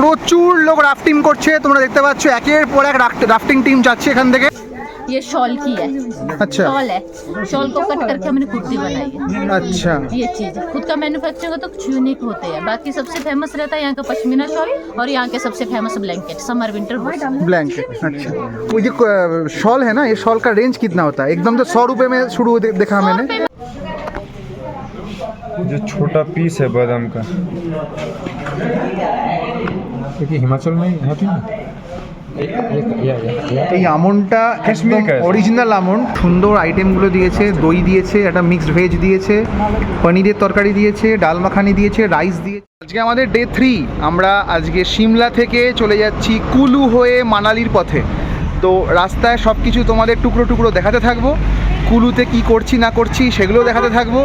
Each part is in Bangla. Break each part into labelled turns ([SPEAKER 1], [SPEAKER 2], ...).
[SPEAKER 1] প্রচুর লোক রাফটিং করছে তোমরা দেখতে পাচ্ছ একের পর এক রাফটিং টিম যাচ্ছে এখান থেকে
[SPEAKER 2] ये शॉल की है
[SPEAKER 1] अच्छा
[SPEAKER 2] शॉल है शॉल को कट करके हमने कुर्ती बनाई है
[SPEAKER 1] अच्छा
[SPEAKER 2] ये चीज है खुद का मैन्युफैक्चरिंग तो कुछ यूनिक होते हैं बाकी सबसे फेमस रहता है यहाँ का पश्मीना शॉल और यहाँ के सबसे famous blanket summer winter
[SPEAKER 1] blanket अच्छा वो जो शॉल है ना ये शॉल का रेंज कितना होता है एकदम तो सौ रुपए में शुरू दे- देखा मैंने
[SPEAKER 3] जो छोटा पीस है बादाम का
[SPEAKER 4] क्योंकि हिमाचल में होती है ना
[SPEAKER 1] এই আমনটা
[SPEAKER 3] কাশ্মীর
[SPEAKER 1] একদম
[SPEAKER 3] কাজ।
[SPEAKER 1] অরিজিনাল আমন্ড সুন্দর আইটেমগুলো দিয়েছে দই দিয়েছে একটা মিক্সড ভেজ দিয়েছে পনিরের তরকারি দিয়েছে ডাল মাখানি দিয়েছে রাইস দিয়েছে আজকে আমাদের ডে থ্রি আমরা আজকে সিমলা থেকে চলে যাচ্ছি কুলু হয়ে মানালির পথে তো রাস্তায় সব কিছু তোমাদের টুকরো টুকরো দেখাতে থাকবো কুলুতে কি করছি, না করছি সেগুলো দেখাতে থাকব।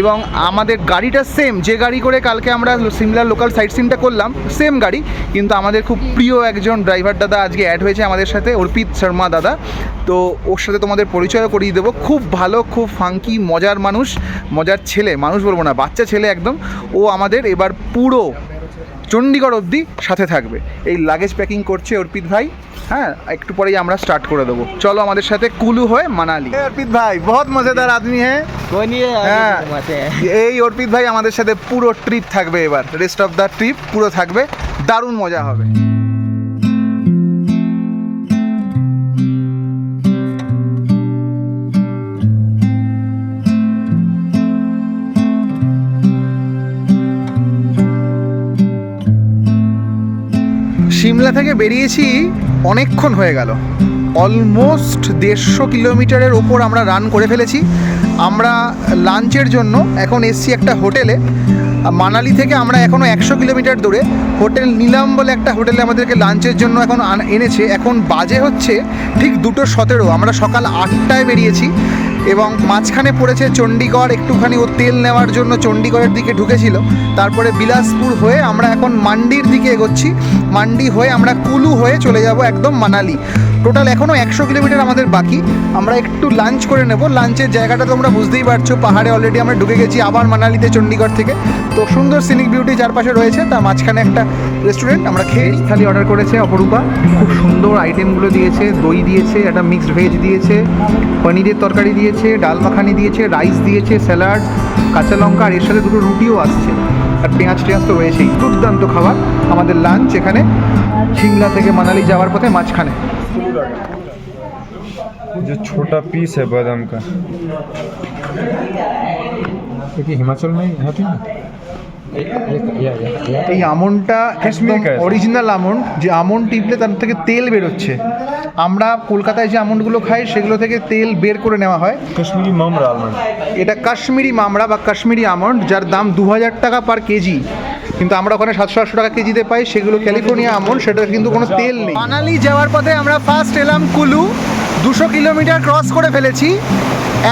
[SPEAKER 1] এবং আমাদের গাড়িটা সেম যে গাড়ি করে কালকে আমরা সিমলার লোকাল সাইট সিনটা করলাম সেম গাড়ি। কিন্তু আমাদের খুব প্রিয় একজন ড্রাইভার দাদা আজকে অ্যাড হয়েছে আমাদের সাথে, অর্পিত শর্মা দাদা। তো ওর সাথে তোমাদের পরিচয়ও করিয়ে দেবো। খুব ভালো, খুব ফাঙ্কি মজার মানুষ, মজার ছেলে, মানুষ বলব না, বাচ্চা ছেলে একদম। ও আমাদের এবার পুরো চণ্ডীগড় অবধি সাথে থাকবে। এই লাগেজ প্যাকিং করছে অর্পিত ভাই। হ্যাঁ একটু পরেই আমরা স্টার্ট করে দেবো। চলো আমাদের সাথে কুলু হয়ে মানালি। অর্পিত ভাই বহুত মজাদার আদমি হ্যাঁ? হ্যাঁ। এই অর্পিত ভাই আমাদের সাথে পুরো ট্রিপ থাকবে এবার। রেস্ট অফ দ্য ট্রিপ পুরো থাকবে। দারুণ মজা হবে। সিমলা থেকে বেরিয়েছি, অনেকক্ষণ হয়ে গেল। অলমোস্ট দেড়শো কিলোমিটারের ওপর আমরা রান করে ফেলেছি। আমরা লাঞ্চের জন্য এখন এসছি একটা হোটেলে। মানালি থেকে আমরা এখনও একশো কিলোমিটার দূরে। হোটেল নিলাম বলে একটা হোটেলে আমাদেরকে লাঞ্চের জন্য এখন এনেছে। এখন বাজে হচ্ছে ঠিক দুটো সতেরো। আমরা সকাল আটটায় বেরিয়েছি। এবং মাঝখানে পড়েছে চণ্ডীগড়, একটুখানি ও তেল নেওয়ার জন্য চণ্ডীগড়ের দিকে ঢুকেছিল। তারপরে বিলাসপুর হয়ে আমরা এখন মান্ডির দিকে এগোচ্ছি। মান্ডি হয়ে আমরা কুলু হয়ে চলে যাব একদম মানালি। টোটাল এখনও একশো কিলোমিটার আমাদের বাকি। আমরা একটু লাঞ্চ করে নেব। লাঞ্চের জায়গাটা তোমরা বুঝতেই পারছ, পাহাড়ে অলরেডি আমরা ঢুকে গেছি আবার মানালিতে চণ্ডীগড় থেকে। তো সুন্দর সিনিক বিউটি চারপাশে রয়েছে। তার মাঝখানে একটা রেস্টুরেন্ট আমরা খেয়ে। থালি অর্ডার করেছে অপরূপা। খুব সুন্দর আইটেমগুলো দিয়েছে। দই দিয়েছে, একটা মিক্সড ভেজ দিয়েছে। পনিরের তরকারি দিয়েছে। ডাল মাখানি দিয়েছে রাইস দিয়েছে স্যালাড কাঁচা লঙ্কা আর এর সাথে দুটো রুটিও আসছে আর পেঁয়াজ টেঁয়াজ তো রয়েছেই দুর্দান্ত খাবার আমাদের লাঞ্চ এখানে সিমলা থেকে মানালি যাওয়ার পথে মাঝখানে
[SPEAKER 3] जो छोटा पीस है बादाम का
[SPEAKER 4] क्योंकि हिमाचल में होती है ना
[SPEAKER 1] এই আমনটা একদম অরিজিনাল আমন্ড যে আমন টিপলে তার থেকে তেল বেরোচ্ছে। আমরা কলকাতায় যে আমন্ডগুলো খাই সেগুলো থেকে তেল বের করে নেওয়া হয়।
[SPEAKER 3] কাশ্মীরি মামরা আমন্ড
[SPEAKER 1] এটা কাশ্মীরি মামরা বা কাশ্মীরি আমন্ড যার দাম দু হাজার টাকা পার কেজি। কিন্তু আমরা ওখানে সাতশো আটশো টাকা কেজিতে পাই সেগুলো ক্যালিফোর্নিয়া আমন্ড সেটা কিন্তু কোনো তেল নেই। মানালি যাওয়ার পথে আমরা ফার্স্ট এলাম কুলু। দুশো কিলোমিটার ক্রস করে ফেলেছি।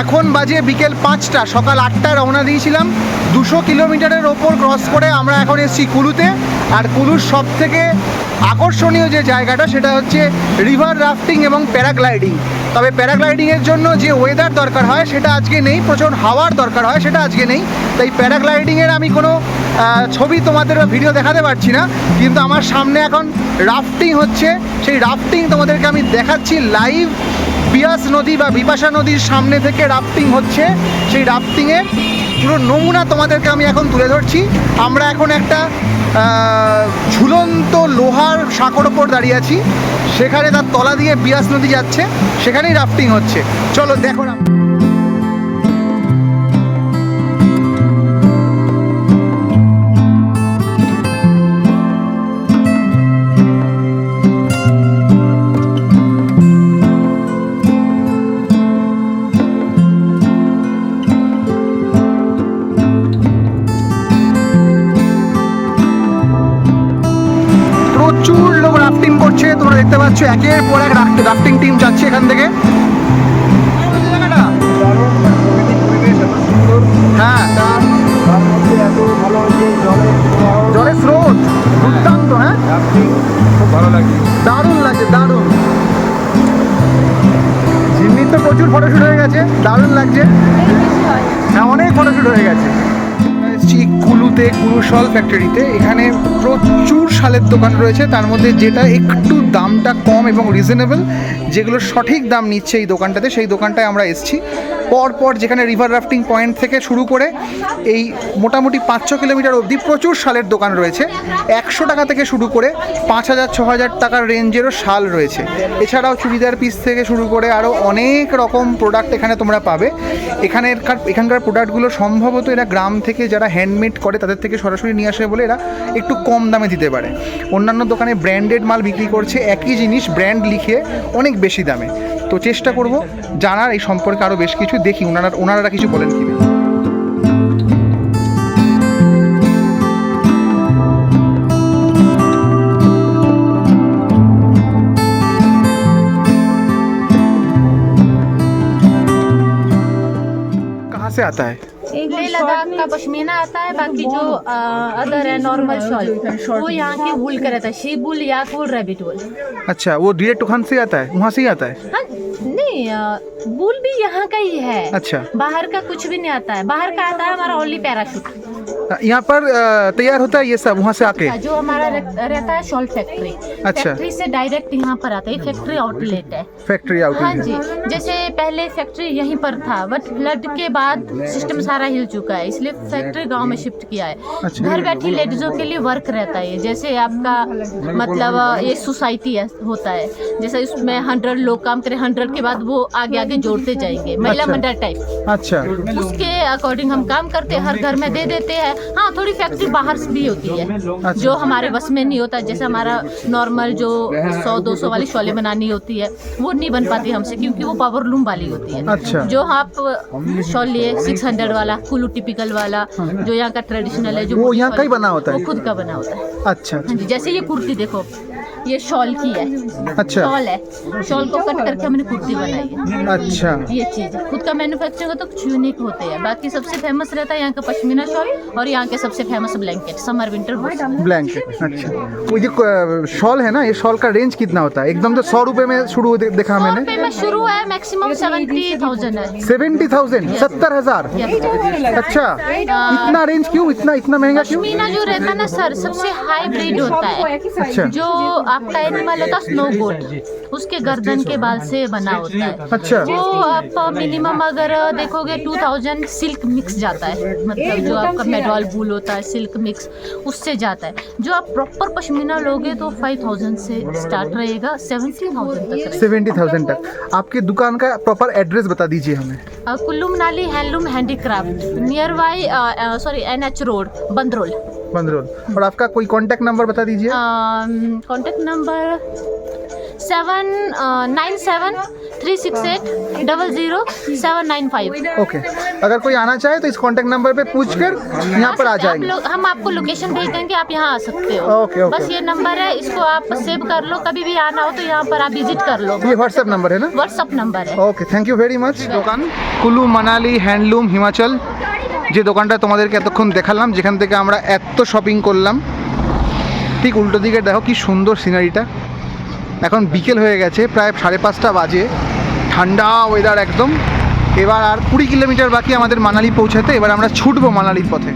[SPEAKER 1] এখন বাজে বিকেল পাঁচটা, সকাল আটটায় রওনা দিয়েছিলাম। দুশো কিলোমিটারের ওপর ক্রস করে আমরা এখন এসেছি কুলুতে। আর কুলুর সব থেকে আকর্ষণীয় যে জায়গাটা, সেটা হচ্ছে রিভার রাফটিং এবং প্যারাগ্লাইডিং তবে প্যারাগ্লাইডিংয়ের জন্য যে ওয়েদার দরকার হয়, সেটা আজকে নেই প্রচুর হাওয়ার দরকার হয়, সেটা আজকে নেই। তাই প্যারাগ্লাইডিংয়ের আমি কোনো ছবি তোমাদের ভিডিও দেখাতে পারছি না। কিন্তু আমার সামনে এখন রাফটিং হচ্ছে। সেই রাফটিং তোমাদেরকে আমি দেখাচ্ছি লাইভ বিয়াস নদী বা বিপাশা নদীর সামনে থেকে রাফটিং হচ্ছে। সেই রাফটিংয়ের পুরো নমুনা তোমাদেরকে আমি এখন তুলে ধরছি। আমরা এখন একটা ঝুলন্ত লোহার সাঁকর ওপর দাঁড়িয়ে আছি। সেখানে তার তলা দিয়ে বিয়াস নদী যাচ্ছে। সেখানেই রাফটিং হচ্ছে। চলো দেখো না দেখতে পাচ্ছ একের পর এক রাফটিং টিম যাচ্ছে এখান থেকে। কুলুতে কুলু শল ফ্যাক্টরিতে এখানে প্রচুর শালের দোকান রয়েছে। তার মধ্যে যেটা একটু দামটা কম এবং রিজনেবল যেগুলো সঠিক দাম নিচ্ছে এই দোকানটাতে, সেই দোকানটায় আমরা এসেছি। পর পর যেখানে রিভার রাফটিং পয়েন্ট থেকে শুরু করে এই মোটামুটি পাঁচ ছ কিলোমিটার অবধি প্রচুর শালের দোকান রয়েছে। একশো টাকা থেকে শুরু করে পাঁচ হাজার, ছ হাজার টাকার রেঞ্জেরও শাল রয়েছে। এছাড়াও চুড়িদার পিস থেকে শুরু করে আরও অনেক রকম প্রোডাক্ট এখানে তোমরা পাবে। এখানের এখানকার প্রোডাক্টগুলো সম্ভবত এরা গ্রাম থেকে যারা হ্যান্ডমেড করে তাদের থেকে সরাসরি নিয়ে আসে বলে এরা একটু কম দামে দিতে পারে। অন্যান্য দোকানে ব্র্যান্ডেড মাল বিক্রি করছে, একই জিনিস ব্র্যান্ড লিখে অনেক বেশি দামে। তো চেষ্টা করব জানার এই সম্পর্কে আরও বেশ কিছু দেখি ওনারা ওনারা কিছু বলেন কি না। कहाँ से आता है
[SPEAKER 2] लेह लद्दाख का पश्मीना आता है बाकी जो अदर है नॉर्मल शॉल वो यहाँ के वूल का रहता है शी वूल या वूल रेबिट वूल
[SPEAKER 1] अच्छा वो डायरेक्ट वहाँ से आता है वहाँ से ही आता है
[SPEAKER 2] हाँ नहीं बुल भी यहाँ का ही है।
[SPEAKER 1] अच्छा।
[SPEAKER 2] बाहर का कुछ भी नहीं आता है। बाहर का आता है हमारा ओनली पैराशूट
[SPEAKER 1] यहाँ पर तैयार होता है ये सब वहाँ से आके?
[SPEAKER 2] जो हमारा रहता है शॉल फैक्ट्री।
[SPEAKER 1] अच्छा।
[SPEAKER 2] फैक्ट्री से डायरेक्ट यहाँ पर आता है फैक्ट्री आउटलेट है।
[SPEAKER 1] फैक्ट्री आउटलेट हाँ
[SPEAKER 2] जी जैसे पहले फैक्ट्री यहीं पर था बट फ्लड के बाद सिस्टम सारा हिल चुका है इसलिए फैक्ट्री गाँव में शिफ्ट किया है।
[SPEAKER 1] अच्छा।
[SPEAKER 2] घर बैठी लेडीजों के लिए वर्क रहता है जैसे आपका मतलब ये सोसाइटी होता है। जैसे इसमें हंड्रेड लोग काम करें हंड्रेड के बाद वो आगे आगे जोड़ते जाएँगे महिला
[SPEAKER 1] अच्छा।
[SPEAKER 2] मंडल टाइप
[SPEAKER 1] अच्छा।
[SPEAKER 2] उसके अकॉर्डिंग हम काम करते हर घर में दे देते हैं हाँ। थोड़ी फैक्ट्री बाहर से भी होती है। जो हमारे बस में नहीं होता जैसे हमारा नॉर्मल जो सौ दो सौ वाली शॉले बनानी होती है वो नहीं बन पाती हमसे क्योंकि वो पावर लूम वाली होती है।
[SPEAKER 1] अच्छा।
[SPEAKER 2] जो आप शॉल लिए सिक्स हंड्रेड वाला कुल्लू टिपिकल वाला जो यहाँ का ट्रेडिशनल है जो
[SPEAKER 1] यहाँ का ही बना होता है?
[SPEAKER 2] वो खुद का बना होता है।
[SPEAKER 1] अच्छा
[SPEAKER 2] हाँ जैसे ये कुर्ती देखो ये शॉल की है।
[SPEAKER 1] अच्छा।
[SPEAKER 2] शॉल है। शॉल को कट करके हमने कुर्ती बनाई है।
[SPEAKER 1] अच्छा।
[SPEAKER 2] ये चीज़। खुद का मैन्युफैक्चरिंग हो तो कुछ यूनिक होते हैं। बाकी सबसे फ़ेमस रहता है यहाँ का पश्मीना शॉल और यहाँ के सबसे famous blanket summer winter
[SPEAKER 1] blanket अच्छा। वो ये शॉल है ना? ये शॉल का रेंज कितना होता है? एकदम तो सौ रुपए में शुरू देखा मैंने।
[SPEAKER 2] शुरू है मैक्सिमम सेवेंटी थाउज़ेंड है।
[SPEAKER 1] सेवेंटी थाउज़ेंड सत्तर हज़ार? अच्छा। इतना रेंज क्यों? इतना इतना महँगा क्यों?
[SPEAKER 2] पश्मीना जो रहता है ना सर सबसे हाई ब्रीड होता है।
[SPEAKER 1] अच्छा।
[SPEAKER 2] जो आपका एनिमल होता है स्नो गोट उसके गर्दन के बाल से बना होता है।
[SPEAKER 1] अच्छा
[SPEAKER 2] वो आप मिनिमम अगर देखोगे 2000 सिल्क मिक्स जाता है। मतलब जो आपका मेडॉल वूल होता है सिल्क मिक्स उससे जाता है। जो आप प्रॉपर पश्मीना लोगे तो 5000 से स्टार्ट रहेगा 70000 तक
[SPEAKER 1] सेवेंटी थाउज़ेंड तक। आपकी दुकान का प्रॉपर एड्रेस बता दीजिए हमें।
[SPEAKER 2] Kullu Manali handloom handicraft near by sorry N H road Bandrol.
[SPEAKER 1] Bandrol और आपका कोई कॉन्टेक्ट नंबर बता दीजिए।
[SPEAKER 2] Contact number seven nine seven three six eight double zero seven nine five
[SPEAKER 1] okay अगर कोई आना चाहे तो इस कॉन्टेक्ट नंबर पे पूछ कर यहाँ पर आ जाएँगे।
[SPEAKER 2] आप हम आपको लोकेशन भेज देंगे आप यहाँ आ सकते हो।
[SPEAKER 1] ओके ओके
[SPEAKER 2] बस ये नंबर है इसको आप सेव कर लो। कभी भी आना हो तो यहाँ पर आप विज़िट कर लो।
[SPEAKER 1] ये व्हाट्सएप नंबर है ना?
[SPEAKER 2] व्हाट्सएप नंबर है।
[SPEAKER 1] Okay thank you very much दुकान? कुल्लू मनाली हैंडलूम हिमाचल। যে দোকানটা তোমাদেরকে এতক্ষণ দেখালাম, যেখান থেকে আমরা এত শপিং করলাম, ঠিক উল্টো দিকে দেখো কি সুন্দর সিনারিটা এখন বিকেল হয়ে গেছে, প্রায় সাড়ে পাঁচটা বাজে। ঠান্ডা ওয়েদার একদম। এবার আর কুড়ি কিলোমিটার বাকি আমাদের মানালি পৌঁছাতে, এবার আমরা ছুটবো মানালির পথে।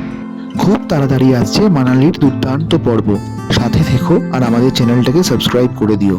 [SPEAKER 5] খুব তাড়াতাড়ি আসছে মানালির দুর্দান্ত পর্ব। সাথে থেকো আর আমাদের চ্যানেলটাকে সাবস্ক্রাইব করে দিও।